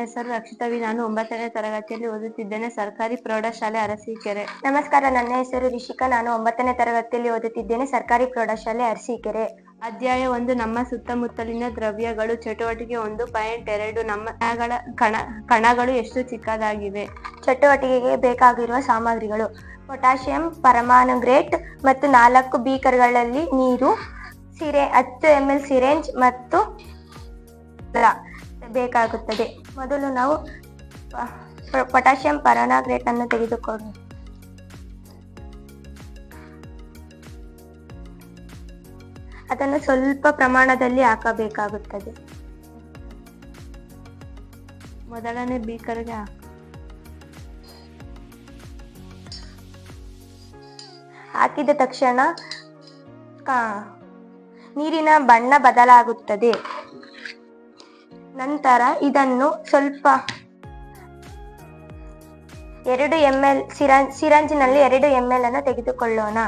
ಹೆಸರು ರಕ್ಷಿತವಿ. ನಾನು ಒಂಬತ್ತನೇ ತರಗತಿಯಲ್ಲಿ ಓದುತ್ತಿದ್ದೇನೆ. ಸರ್ಕಾರಿ ಪ್ರೌಢಶಾಲೆ ಅರಸೀಕೆರೆ. ನಮಸ್ಕಾರ, ನನ್ನ ಹೆಸರು ರಿಷಿಕಾ. ನಾನು ಒಂಬತ್ತನೇ ತರಗತಿಯಲ್ಲಿ ಓದುತ್ತಿದ್ದೇನೆ. ಸರ್ಕಾರಿ ಪ್ರೌಢಶಾಲೆ ಅರಸೀಕೆರೆ. ಅಧ್ಯಾಯ ಒಂದು, ನಮ್ಮ ಸುತ್ತಮುತ್ತಲಿನ ದ್ರವ್ಯಗಳು ಚಟುವಟಿಕೆ ಒಂದು ಪಾಯಿಂಟ್ ಎರಡು. ನಮ್ಮ ಕಣಗಳ ಕಣ, ಕಣಗಳು ಎಷ್ಟು ಚಿಕ್ಕದಾಗಿವೆ? ಚಟುವಟಿಕೆಗೆ ಬೇಕಾಗಿರುವ ಸಾಮಗ್ರಿಗಳು. ಪೊಟ್ಯಾಷಿಯಂ ಪರಮಾಣು ಗ್ರೇಟ್ ಮತ್ತು ನಾಲ್ಕು ಬೀಕರ್ಗಳಲ್ಲಿ ನೀರು, ಸಿರೆ, ಹತ್ತು ಎಂ ಎಲ್ ಸಿರೆಂಜ್ ಮತ್ತು ಬೇಕಾಗುತ್ತದೆ. ಮೊದಲು ನಾವು ಪೊಟ್ಯಾಷಿಯಂ ಪರಮಾಗ್ರೇಟ್ ಅನ್ನು ತೆಗೆದುಕೊಂಡು ಅದನ್ನು ಸ್ವಲ್ಪ ಪ್ರಮಾಣದಲ್ಲಿ ಹಾಕಬೇಕಾಗುತ್ತದೆ. ಮೊದಲನೇ ಬೀಕರ್ಗೆ ಹಾಕು. ಹಾಕಿದ ತಕ್ಷಣ ನೀರಿನ ಬಣ್ಣ ಬದಲಾಗುತ್ತದೆ. ನಂತರ ಇದನ್ನು ಸ್ವಲ್ಪ ಎರಡು ಎಂ ಎಲ್ ಸಿರಂಜ್ ಸಿರಂಜಿನಲ್ಲಿ ಎರಡು ಎಂ ಎಲ್ ಅನ್ನು ತೆಗೆದುಕೊಳ್ಳೋಣ.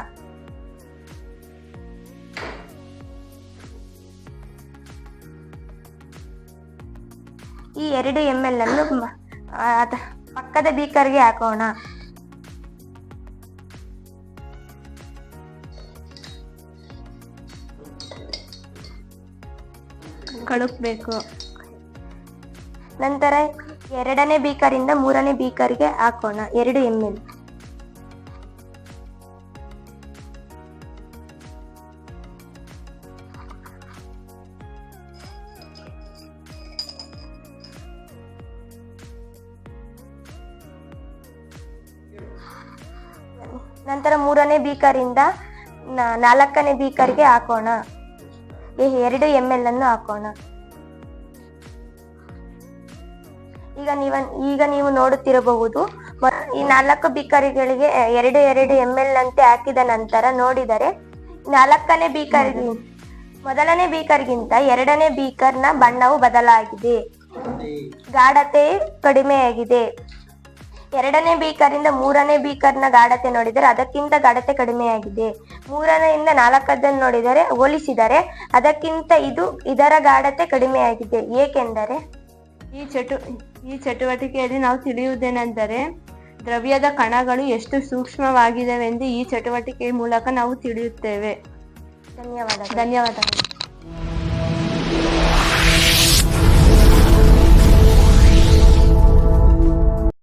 ಈ ಎರಡು ಎಂ ಎಲ್ ಅನ್ನು ಪಕ್ಕದ ಬೀಕರ್ಗೆ ಹಾಕೋಣ. ಕಳುಕ್ಬೇಕು ನಂತರ ಎರಡನೇ ಬೀಕರಿಂದ ಮೂರನೇ ಬೀಕರಿಗೆ ಹಾಕೋಣ. ಎರಡು ಎಂ ಎಲ್ ನಂತರ ಮೂರನೇ ಬೀಕರಿಂದ ನಾಲ್ಕನೇ ಬೀಕರ್ಗೆ ಹಾಕೋಣ. ಎರಡು ಎಂ ಎಲ್ ಅನ್ನು ಹಾಕೋಣ. ಈಗ ನೀವ ಈಗ ನೀವು ನೋಡುತ್ತಿರಬಹುದು ಈ ನಾಲ್ಕು ಬೀಕರಿಗಳಿಗೆ ಎರಡು ಎರಡು ಎಂ ಎಲ್ ಅಂತೆ ಹಾಕಿದ ನಂತರ ನೋಡಿದರೆ, ನಾಲ್ಕನೇ ಬೀಕರ್ ಮೊದಲನೇ ಬೀಕರ್ಗಿಂತ ಎರಡನೇ ಬೀಕರ್ನ ಬಣ್ಣವು ಬದಲಾಗಿದೆ. ಗಾಢತೆ ಕಡಿಮೆಯಾಗಿದೆ. ಎರಡನೇ ಬೀಕರಿಂದ ಮೂರನೇ ಬೀಕರ್ನ ಗಾಢತೆ ನೋಡಿದರೆ ಅದಕ್ಕಿಂತ ಗಾಢತೆ ಕಡಿಮೆಯಾಗಿದೆ. ಮೂರನೆಯಿಂದ ನಾಲ್ಕದನ್ನು ನೋಡಿದರೆ ಹೋಲಿಸಿದರೆ ಅದಕ್ಕಿಂತ ಇದು ಇದರ ಗಾಢತೆ ಕಡಿಮೆಯಾಗಿದೆ. ಏಕೆಂದರೆ ಈ ಚಟು ಈ ಚಟುವಟಿಕೆಯಲ್ಲಿ ನಾವು ತಿಳಿಯುವುದೇನೆಂದರೆ ದ್ರವ್ಯದ ಕಣಗಳು ಎಷ್ಟು ಸೂಕ್ಷ್ಮವಾಗಿದೆವೆಂದು ಈ ಚಟುವಟಿಕೆಯ ಮೂಲಕ ನಾವು ತಿಳಿಯುತ್ತೇವೆ. ಧನ್ಯವಾದ ಧನ್ಯವಾದಗಳು.